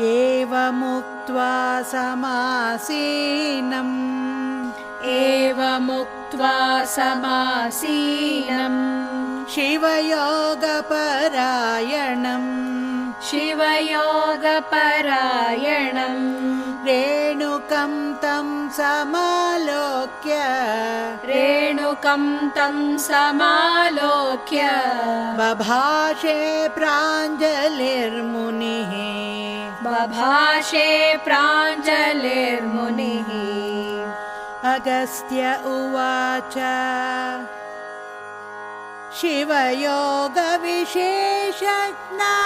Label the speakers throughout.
Speaker 1: एवमुक्त्वा समासीनम्।
Speaker 2: एवमुक्त्वा समासीनम्।
Speaker 1: शिवयोगपरायणम्।
Speaker 2: शिवयोगपरायणम्।
Speaker 1: रेणुकं तं समालोक्य।
Speaker 2: रेणुकं तं समालोक्य।
Speaker 1: बभाषे प्राञ्जलिर्मुनिः
Speaker 2: बभाषे प्राञ्जलिर्मुनिः।
Speaker 1: अगस्त्य उवाच। शिवयोगविशेषज्ञा।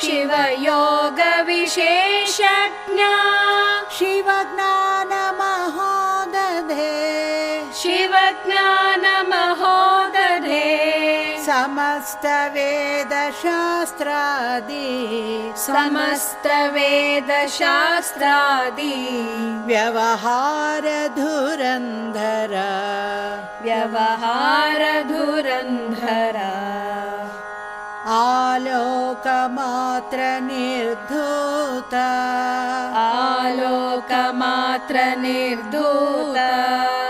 Speaker 2: शिवयोगविशेषज्ञा।
Speaker 1: शिवज्ञानमहोदधे।
Speaker 2: शिवज्ञानमहोदधे
Speaker 1: समस्तवेदशास्त्रादि।
Speaker 2: समस्तवेदशास्त्रादि।
Speaker 1: व्यवहारधुरन्धर।
Speaker 2: व्यवहारधुरन्धरा।
Speaker 1: आलोकमात्र निर्धूत
Speaker 2: आलोकमात्र निर्धूता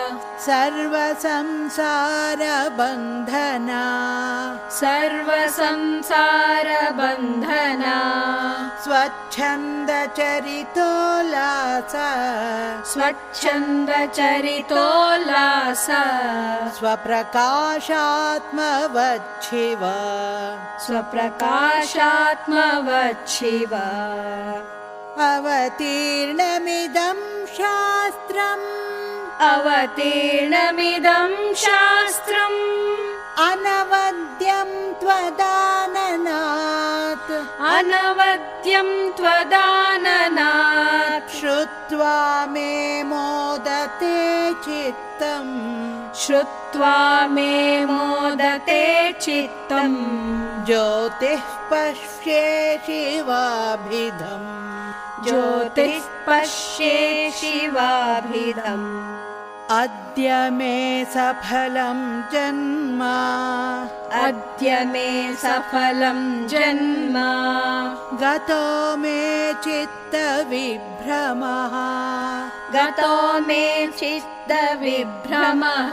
Speaker 1: सर्वसंसारबन्धना।
Speaker 2: सर्वसंसारबन्धना।
Speaker 1: स्वच्छन्दचरितोल्लास।
Speaker 2: स्वच्छन्दचरितोल्लास।
Speaker 1: स्वप्रकाशात्मवच्छिव।
Speaker 2: स्वप्रकाशात्मवच्छिव।
Speaker 1: अवतीर्णमिदं शास्त्रम्
Speaker 2: अवतीर्णमिदं शास्त्रम्।
Speaker 1: अनवद्यं त्वदाननात्।
Speaker 2: अनवद्यं त्वदाननात्।
Speaker 1: श्रुत्वा मे मोदते चित्तम्।
Speaker 2: श्रुत्वा मे मोदते चित्तम्।
Speaker 1: ज्योतिः पश्ये शिवाभिधम्।
Speaker 2: ज्योतिः पश्ये शिवाभिधम्
Speaker 1: अद्य मे सफलं जन्म।
Speaker 2: अद्य मे सफलं जन्म
Speaker 1: गतो मे चित्तविभ्रमः।
Speaker 2: गतो मे चित्तविभ्रमः।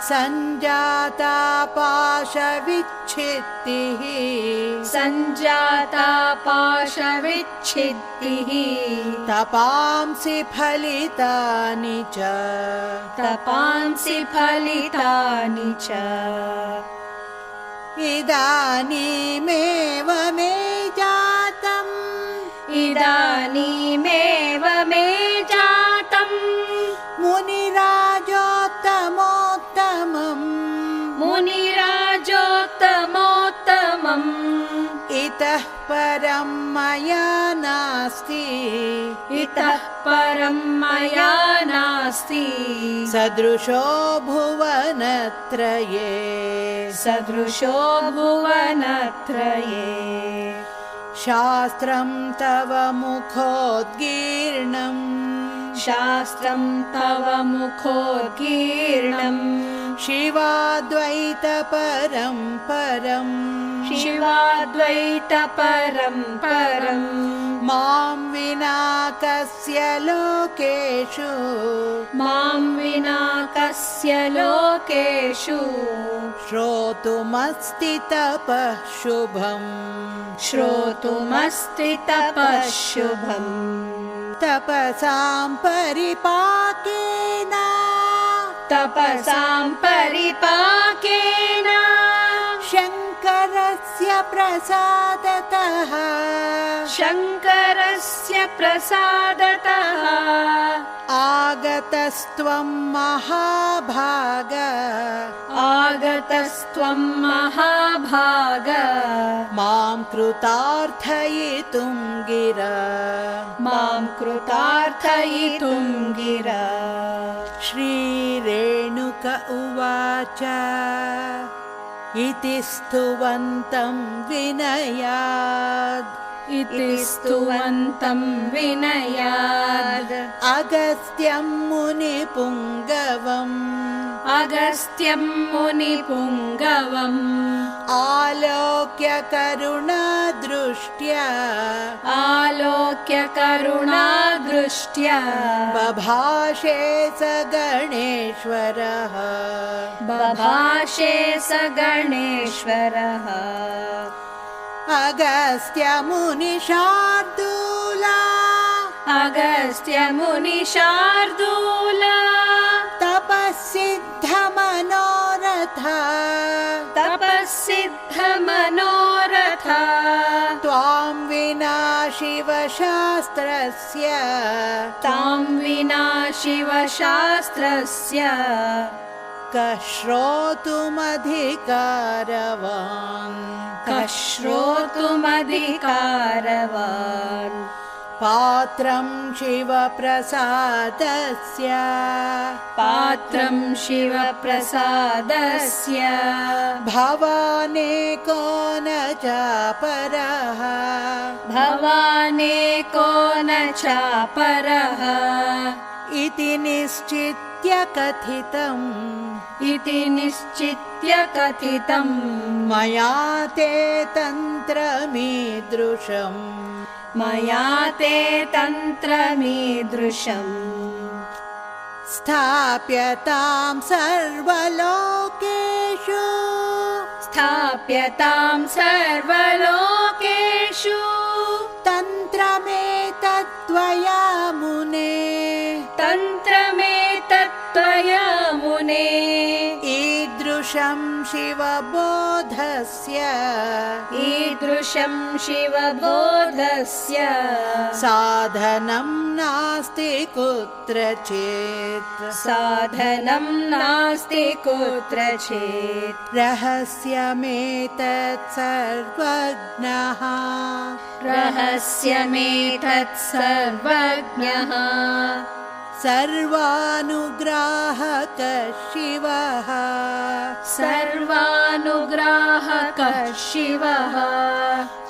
Speaker 1: सञ्जाता पाशविच्छित्तिः
Speaker 2: सञ्जाता पाशविच्छित्तिः
Speaker 1: तपांसि फलितानि च।
Speaker 2: तपांसि फलितानि च।
Speaker 1: इदानीमेव मे
Speaker 2: इदानीमेव मे जातम्।
Speaker 1: मुनिराजोत्तमोत्तमम्।
Speaker 2: मुनिराजोत्तमोत्तमम्।
Speaker 1: इतः परं मया नास्ति।
Speaker 2: इतः परं मया नास्ति।
Speaker 1: सदृशो भुवनत्रये।
Speaker 2: सदृशो भुवनत्रये
Speaker 1: शास्त्रं तव मुखोद्गीर्णम्
Speaker 2: शास्त्रं तव मुखोद्गीर्णम्
Speaker 1: शिवाद्वैतपरं परम्
Speaker 2: शिवाद्वैतपरं परम्
Speaker 1: मां विना कस्य लोकेषु।
Speaker 2: मां विना कस्य लोकेषु।
Speaker 1: श्रोतुमस्ति तपः शुभम्
Speaker 2: श्रोतुमस्ति तपः शुभम्
Speaker 1: तपसां परिपाकेन।
Speaker 2: तपसां परिपाकेन
Speaker 1: प्रसादतः।
Speaker 2: शङ्करस्य प्रसादतः।
Speaker 1: आगतस्त्वं महाभाग।
Speaker 2: आगतस्त्वं महाभाग।
Speaker 1: मां कृतार्थयितुं गिरा।
Speaker 2: मां कृतार्थयितुं गिरा।
Speaker 1: श्रीरेणुक उवाच इति स्तुवन्तं विनयाद्।
Speaker 2: इति स्तुवन्तं विनयाद्।
Speaker 1: अगस्त्यं मुनिपुङ्गवम्।
Speaker 2: अगस्त्यं मुनिपुङ्गवम्।
Speaker 1: आलोक्य करुणदृष्ट्या
Speaker 2: आलोक्य करुणादृष्ट्या
Speaker 1: बभाषे स गणेश्वरः।
Speaker 2: बभाषे स गणेश्वरः।
Speaker 1: अगस्त्यमुनिशार्दूला
Speaker 2: अगस्त्यमुनिशार्दूला
Speaker 1: शिवशास्त्रस्य।
Speaker 2: तां विना शिवशास्त्रस्य।
Speaker 1: कः श्रोतुमधिकारवान्
Speaker 2: कः श्रोतुमधिकारवान्
Speaker 1: पात्रं शिवप्रसादस्य।
Speaker 2: पात्रं शिवप्रसादस्य।
Speaker 1: भवानेको न चापरः
Speaker 2: भवानेको न चापरः
Speaker 1: इति निश्चित्य कथितम्।
Speaker 2: इति निश्चित्य कथितम्।
Speaker 1: मया ते तन्त्रमीदृशम्
Speaker 2: मया ते तन्त्रमीदृशम्।
Speaker 1: स्थाप्यतां सर्वलोकेषु।
Speaker 2: स्थाप्यतां सर्वलोकेषु
Speaker 1: शिवबोधस्य।
Speaker 2: ईदृशं शिवबोधस्य।
Speaker 1: साधनं नास्ति कुत्रचित्।
Speaker 2: साधनं नास्ति कुत्रचित्।
Speaker 1: रहस्यमेतत् सर्वज्ञः।
Speaker 2: रहस्यमेतत् सर्वज्ञः।
Speaker 1: सर्वानुग्राहक शिवः
Speaker 2: सर्वानुग्राहकः शिवः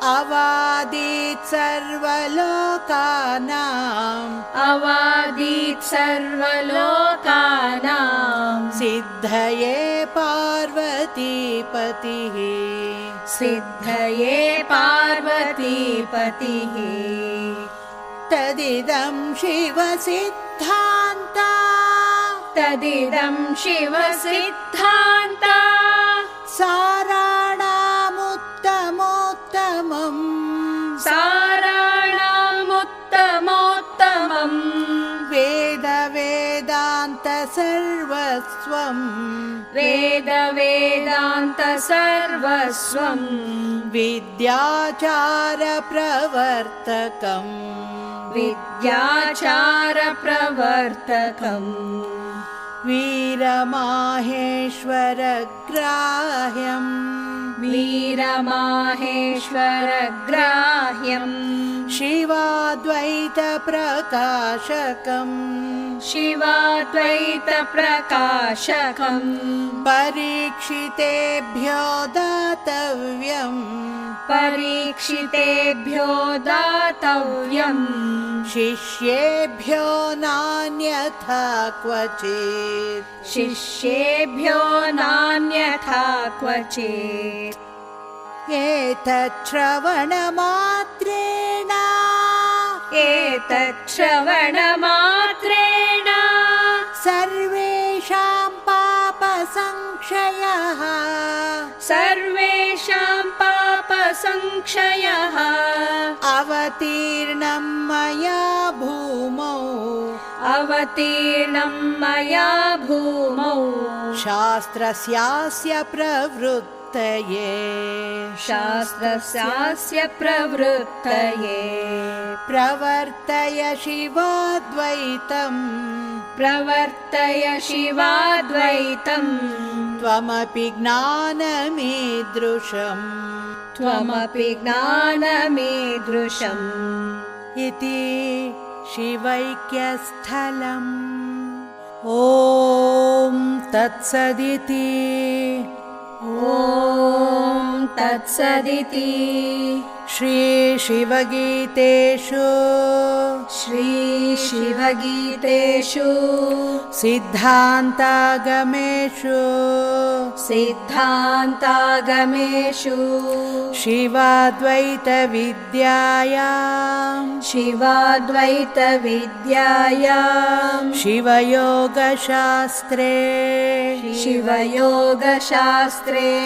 Speaker 1: अवादीत् सर्वलोकानाम्
Speaker 2: अवादीत् सर्वलोकानाम्
Speaker 1: सिद्धये पार्वतीपतिः।
Speaker 2: सिद्धये पार्वतीपतिः।
Speaker 1: तदिदं शिवसिद्धान्ता
Speaker 2: तदिदं शिवसिद्धान्ता।
Speaker 1: साराणामुत्तमोत्तमम् वेदान्त सर्वस्वम्
Speaker 2: वेद वेदान्त सर्वस्वम्
Speaker 1: विद्याचार प्रवर्तकम्
Speaker 2: विद्याचार प्रवर्तकम्
Speaker 1: वीरमाहेश्वरग्राह्यम्
Speaker 2: वीरमाहेश्वरग्राह्यम्।
Speaker 1: शिवाद्वैतप्रकाशकम्।
Speaker 2: शिवाद्वैतप्रकाशकम्।
Speaker 1: परीक्षितेभ्यो दातव्यम्।
Speaker 2: परीक्षितेभ्यो दातव्यम्।
Speaker 1: शिष्येभ्यो नान्यथा क्वचित्।
Speaker 2: शिष्येभ्यो नान्यथा क्वचित्
Speaker 1: एतच्छ्रवणमात्रेण।
Speaker 2: एतत् श्रवणमात्रेण
Speaker 1: सर्वेषां पापसंक्षयः
Speaker 2: सर्वेषां पापसंक्षयः
Speaker 1: अवतीर्णं मया भूमौ।
Speaker 2: अवतीर्णं मया भूमौ।
Speaker 1: शास्त्रस्यास्य प्रवृत्तये।
Speaker 2: शास्त्रस्यास्य प्रवृत्तये।
Speaker 1: प्रवर्तय शिवाद्वैतम्।
Speaker 2: प्रवर्तय शिवाद्वैतम्।
Speaker 1: त्वमपि ज्ञानमीदृशम्।
Speaker 2: त्वमपि ज्ञानमीदृशम्।
Speaker 1: इति शिवैक्यस्थलम्। ॐ तत्सदिति
Speaker 2: ॐ तत्सदिति
Speaker 1: श्रीशिवगीतेषु।
Speaker 2: श्रीशिवगीतेषु।
Speaker 1: सिद्धान्तागमेषु।
Speaker 2: सिद्धान्तागमेषु।
Speaker 1: शिवाद्वैतविद्यायाम्
Speaker 2: शिवाद्वैतविद्यायाम्
Speaker 1: शिवयोगशास्त्रे।
Speaker 2: शिवयोगशास्त्रे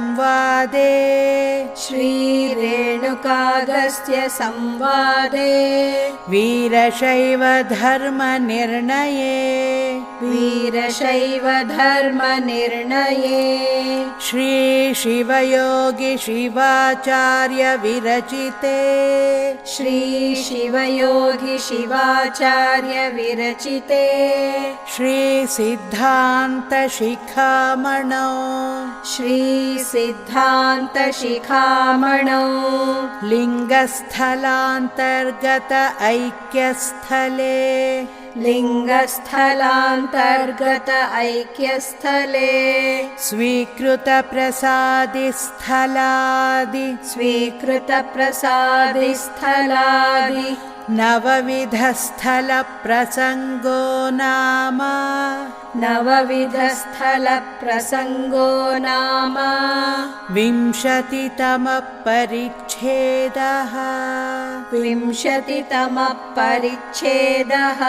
Speaker 1: श्रीरेणुकागस्त्यसंवादे
Speaker 2: श्रीरेणुकागस्त्य संवादे।
Speaker 1: वीरशैवधर्मनिर्णये
Speaker 2: वीरशैव धर्मनिर्णये
Speaker 1: श्रीशिवयोगि शिवाचार्य विरचिते।
Speaker 2: श्रीशिवयोगि शिवाचार्य विरचिते।
Speaker 1: श्रीसिद्धान्तशिखामणौ
Speaker 2: श्रीसिद्धान्तशिखामणौ
Speaker 1: लिङ्गस्थलान्तर्गत ऐक्यस्थले।
Speaker 2: लिङ्गस्थलान्तर्गत ऐक्यस्थले।
Speaker 1: स्वीकृतप्रसादिस्थलादि।
Speaker 2: स्वीकृतप्रसादिस्थलादि
Speaker 1: नवविधस्थलप्रसङ्गो नाम।
Speaker 2: नवविधस्थलप्रसङ्गो नाम।
Speaker 1: विंशतितमः परिच्छेदः
Speaker 2: विंशतितमः परिच्छेदः